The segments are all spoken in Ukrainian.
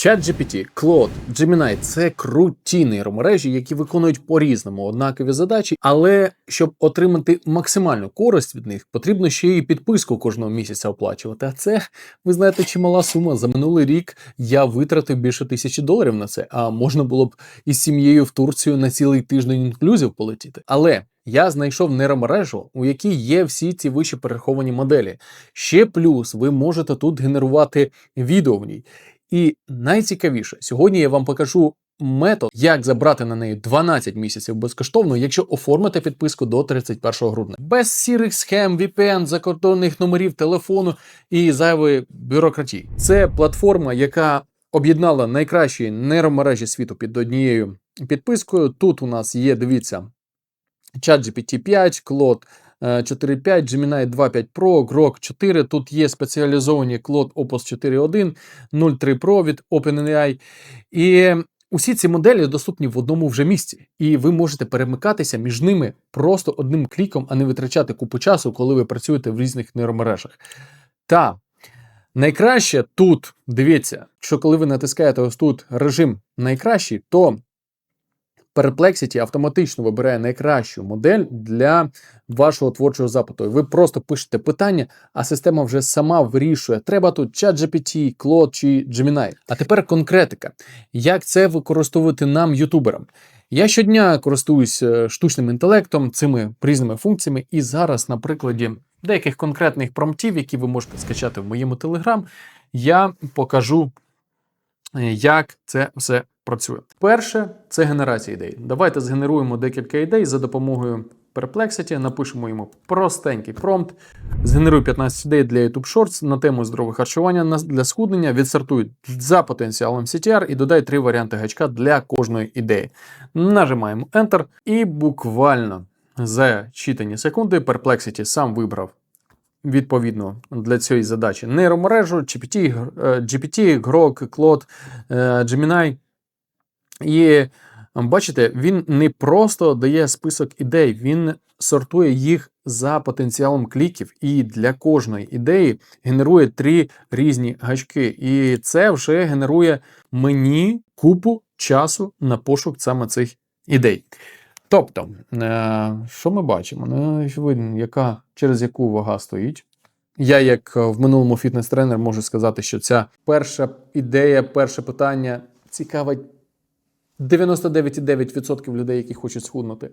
ChatGPT, Claude, Gemini – це круті нейромережі, які виконують по-різному однакові задачі, але щоб отримати максимальну користь від них, потрібно ще й підписку кожного місяця оплачувати. А це, ви знаєте, чимала сума. За минулий рік я витратив більше тисячі доларів на це, а можна було б із сім'єю в Турцію на цілий тиждень інклюзів полетіти. Але я знайшов нейромережу, у якій є всі ці вище перераховані моделі. Ще плюс ви можете тут генерувати відео в ній. І найцікавіше, сьогодні я вам покажу метод, як забрати на неї 12 місяців безкоштовно, якщо оформите підписку до 31 грудня. Без сірих схем, VPN, закордонних номерів телефону і зайвої бюрократії. Це платформа, яка об'єднала найкращі нейромережі світу під однією підпискою. Тут у нас є, дивіться, ChatGPT 5, Claude 4.5, Gemini 2.5 Pro, Grok 4. Тут є спеціалізовані Claude Opus 4.1, 0.3 Pro від OpenAI. І усі ці моделі доступні в одному вже місці. І ви можете перемикатися між ними просто одним кліком, а не витрачати купу часу, коли ви працюєте в різних нейромережах. Та найкраще тут, дивіться, що коли ви натискаєте ось тут режим найкращий, то Perplexity автоматично вибирає найкращу модель для вашого творчого запиту. Ви просто пишете питання, а система вже сама вирішує, треба тут ChatGPT, Claude чи Gemini. А тепер конкретика. Як це використовувати нам, ютуберам? Я щодня користуюсь е, штучним інтелектом, цими різними функціями, і зараз, на прикладі деяких конкретних промптів, які ви можете скачати в моєму телеграм, я покажу, е, як це все працює. Перше це генерація ідей. Давайте згенеруємо декілька ідей за допомогою Perplexity, напишемо йому простенький промпт, згенеруй 15 ідей для YouTube Shorts на тему здорове харчування для схуднення, відсортуй за потенціалом CTR і додай три варіанти гачка для кожної ідеї. Нажимаємо Enter і буквально за читані секунди Perplexity сам вибрав відповідно для цієї задачі нейромережу, GPT, GPT, Grok, Claude, е, Gemini. І бачите, він не просто дає список ідей, він сортує їх за потенціалом кліків, і для кожної ідеї генерує три різні гачки. І це вже генерує мені купу часу на пошук саме цих ідей. Тобто, е, що ми бачимо? Ну, очевидно, яка, через яку вага стоїть. Я, як е, в минулому фітнес-тренер, можу сказати, що ця перша ідея, перше питання цікавить 99,9% людей, які хочуть схуднути.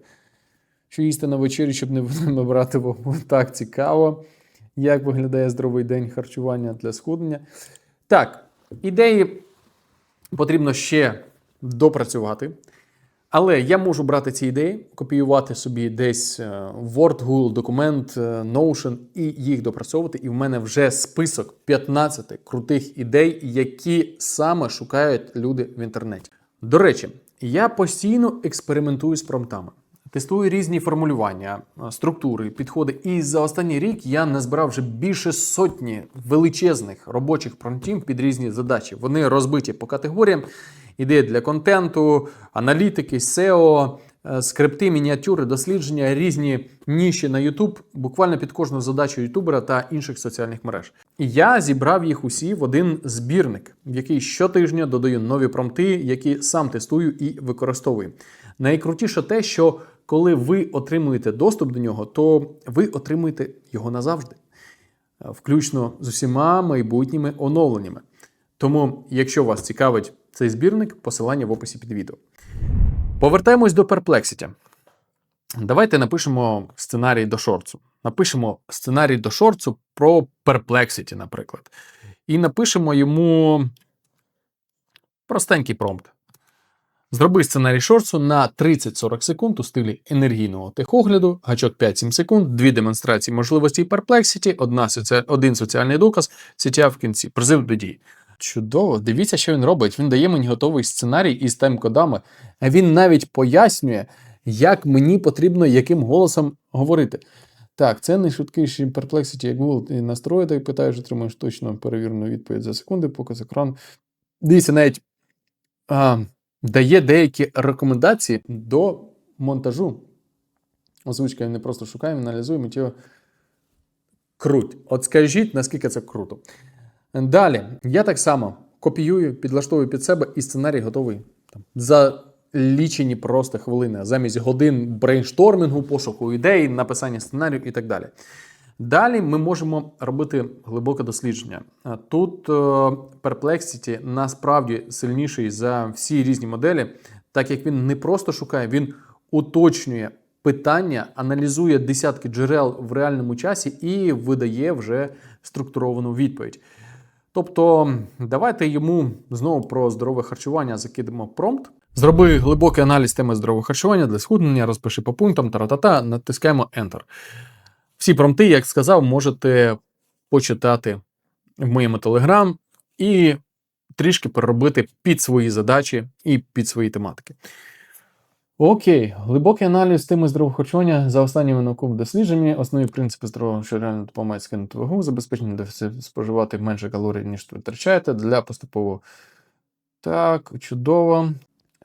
Що їсти на вечері, щоб не набрати вагу. Так цікаво, як виглядає здоровий день харчування для схуднення. Так, ідеї потрібно ще допрацювати. Але я можу брати ці ідеї, копіювати собі десь е, Word, Google документ, е, Notion і їх допрацьовувати. І в мене вже список 15 крутих ідей, які саме шукають люди в інтернеті. До речі, я постійно експериментую з промтами. Тестую різні формулювання, е, структури, підходи. І за останній рік я назбирав вже більше сотні величезних робочих промтів під різні задачі. Вони розбиті по категоріям. Ідеї для контенту, аналітики, SEO, скрипти, мініатюри, дослідження, різні ніші на YouTube, буквально під кожну задачу ютубера та інших соціальних мереж. І я зібрав їх усі в один збірник, в який щотижня додаю нові промпти, які сам тестую і використовую. Найкрутіше те, що коли ви отримуєте доступ до нього, то ви отримуєте його назавжди, е, включно з усіма майбутніми оновленнями. Тому, якщо вас цікавить цей збірник, посилання в описі під відео. Повертаємось до Perplexity. Давайте напишемо сценарій до шорцу. Напишемо сценарій до шорцу про Perplexity, наприклад. І напишемо йому простенький промпт. Зроби сценарій шорцу на 30-40 секунд у стилі енергійного техогляду, гачок 5-7 секунд, дві демонстрації одна соці... один соціальний доказ, CTA в кінці. Призив до дії. Чудово, дивіться, що він робить. Він дає мені готовий сценарій із тайм-кодами, він навіть пояснює, як мені потрібно яким голосом говорити. Так, це найшвидкіший Perplexity, як Google ти настроїти, питаєш, отримуєш точно перевірену відповідь за секунди, показ екран. Дивіться, навіть а, дає деякі рекомендації до монтажу. Озвучка він не просто шукає, він аналізує, миттєво круть. От скажіть, наскільки це круто. Далі, я так само копіюю, підлаштовую під себе, і сценарій готовий там, за лічені просто хвилини, замість годин брейнштормінгу, пошуку ідей, написання сценарію і так далі. Далі ми можемо робити глибоке дослідження. Тут е, Perplexity насправді сильніший за всі різні моделі, так як він не просто шукає, він уточнює питання, аналізує десятки джерел в реальному часі і видає вже структуровану відповідь. Тобто, давайте йому знову про здорове харчування закидемо промпт. Зроби глибокий аналіз теми здорового харчування для схуднення, розпиши по пунктам, та-та-та, натискаємо Enter. Всі промпти, як сказав, можете почитати в моєму телеграм і трішки переробити під свої задачі і під свої тематики. Окей, глибокий аналіз теми здорового харчування за останніми науковими дослідженнями, основні принципи здорового що реально допомагають скинути вагу, забезпечення споживати менше калорій, ніж ви втрачаєте для поступового. Так, чудово.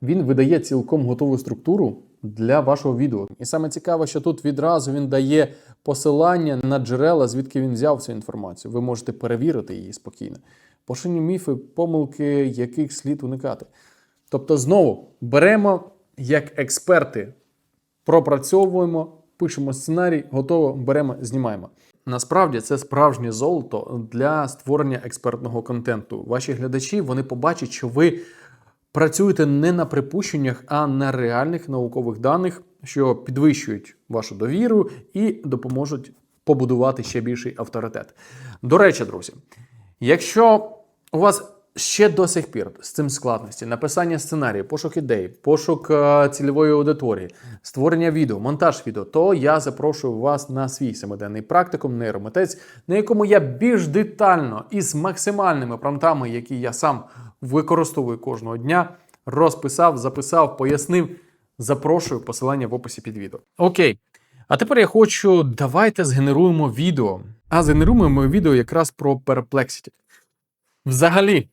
Він видає цілком готову структуру для вашого відео. І саме цікаве, що тут відразу він дає посилання на джерела, звідки він взяв цю інформацію. Ви можете перевірити її спокійно. Поширені міфи, помилки, яких слід уникати. Тобто, знову беремо як експерти, пропрацьовуємо, пишемо сценарій, готово, беремо, знімаємо. Насправді це справжнє золото для створення експертного контенту. Ваші глядачі вони побачать, що ви працюєте не на припущеннях, а на реальних наукових даних, що підвищують вашу довіру і допоможуть побудувати ще більший авторитет. До речі, друзі, якщо у вас ще до сих пір з цим складності, написання сценарію, пошук ідей, пошук е, цільової аудиторії, створення відео, монтаж відео, то я запрошую вас на свій семиденний практикум нейромитець, на якому я більш детально і з максимальними промтами, які я сам використовую кожного дня, розписав, записав, пояснив. Запрошую посилання в описі під відео. Окей. А тепер я хочу, давайте згенеруємо відео. А згенеруємо відео якраз про Perplexity. Взагалі,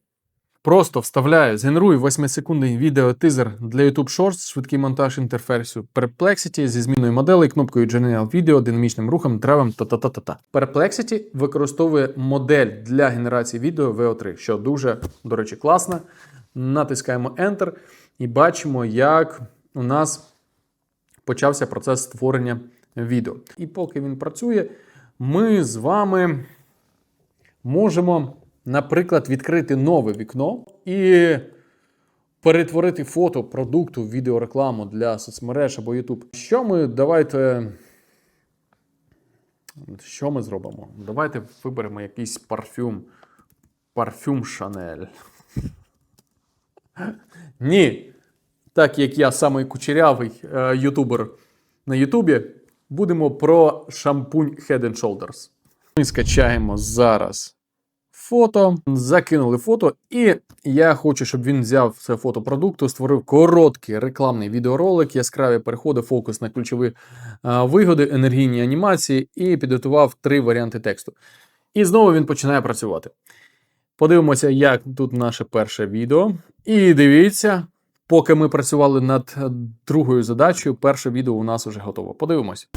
просто вставляю, згенерую 8-секундний відео-тизер для YouTube Shorts, швидкий монтаж інтерфейсу Perplexity зі зміною моделей, кнопкою General Video, динамічним рухом, травом та-та-та-та-та. Perplexity використовує модель для генерації відео VO3, що дуже, до речі, класно. Натискаємо Enter і бачимо, як у нас почався процес створення відео. І поки він працює, ми з вами можемо, наприклад, відкрити нове вікно і перетворити фото продукту відеорекламу для соцмереж або YouTube. Що ми давайте. Що ми зробимо? Давайте виберемо якийсь парфюм. Парфюм Шанель. Ні. Так як я самий кучерявий е, ютубер на Ютубі, будемо про шампунь Head and Shoulders. Ми скачаємо зараз фото, закинули фото, і я хочу, щоб він взяв це фото продукту, створив короткий рекламний відеоролик, яскраві переходи, фокус на ключові вигоди, енергійні анімації і підготував три варіанти тексту. І знову він починає працювати. Подивимося, як тут наше перше відео. І дивіться, поки ми працювали над другою задачею, перше відео у нас вже готово. Подивимось.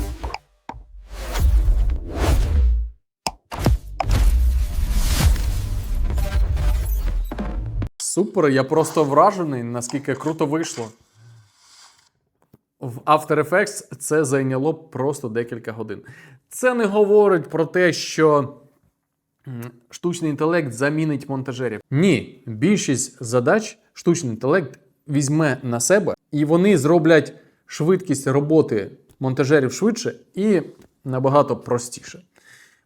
Супер, я просто вражений, наскільки круто вийшло. В After Effects це зайняло просто декілька годин. Це не говорить про те, що штучний інтелект замінить монтажерів. Ні, більшість задач штучний інтелект візьме на себе, і вони зроблять швидкість роботи монтажерів швидше і набагато простіше.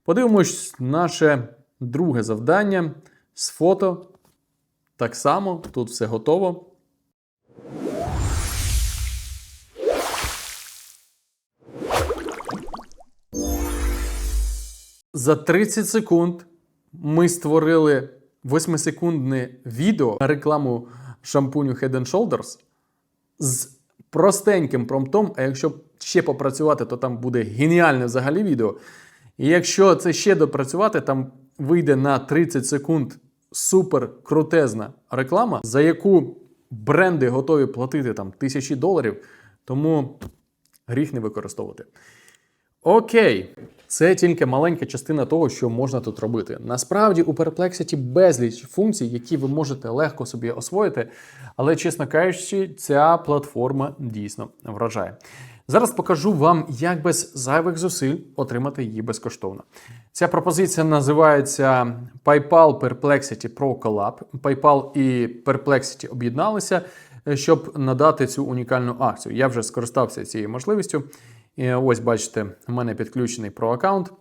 Подивимось наше друге завдання з фото. Так само, тут все готово. За 30 секунд ми створили 8-секундне відео на рекламу шампуню Head and Shoulders з простеньким промптом. А якщо ще попрацювати, то там буде геніальне взагалі відео. І якщо це ще допрацювати, там вийде на 30 секунд супер крутезна реклама, за яку бренди готові платити там тисячі доларів, тому гріх не використовувати. Окей. Це тільки маленька частина того, що можна тут робити. Насправді у Perplexity безліч функцій, які ви можете легко собі освоїти, але, чесно кажучи, ця платформа дійсно вражає. Зараз покажу вам, як без зайвих зусиль отримати її безкоштовно. Ця пропозиція називається PayPal Perplexity Pro Collab. PayPal і Perplexity об'єдналися, е, щоб надати цю унікальну акцію. Я вже скористався цією можливістю. Ось бачите, в мене підключений Pro аккаунт.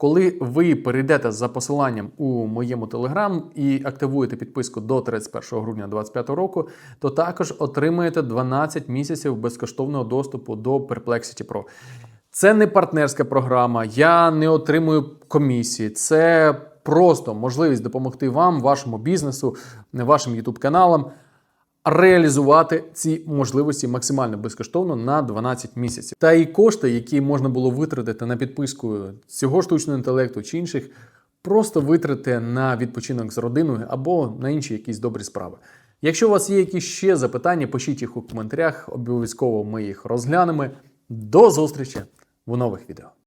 Коли ви перейдете за посиланням у моєму телеграм і активуєте підписку до 31 грудня 2025 року, то також отримаєте 12 місяців безкоштовного доступу до Perplexity Pro. Це не партнерська програма, я не отримую комісії. Це просто можливість допомогти вам, вашому бізнесу, вашим YouTube каналам реалізувати ці можливості максимально безкоштовно на 12 місяців. Та і кошти, які можна було витратити на підписку цього штучного інтелекту чи інших, просто витрати на відпочинок з родиною або на інші якісь добрі справи. Якщо у вас є якісь ще запитання, пишіть їх у коментарях, обов'язково ми їх розглянемо. До зустрічі в нових відео.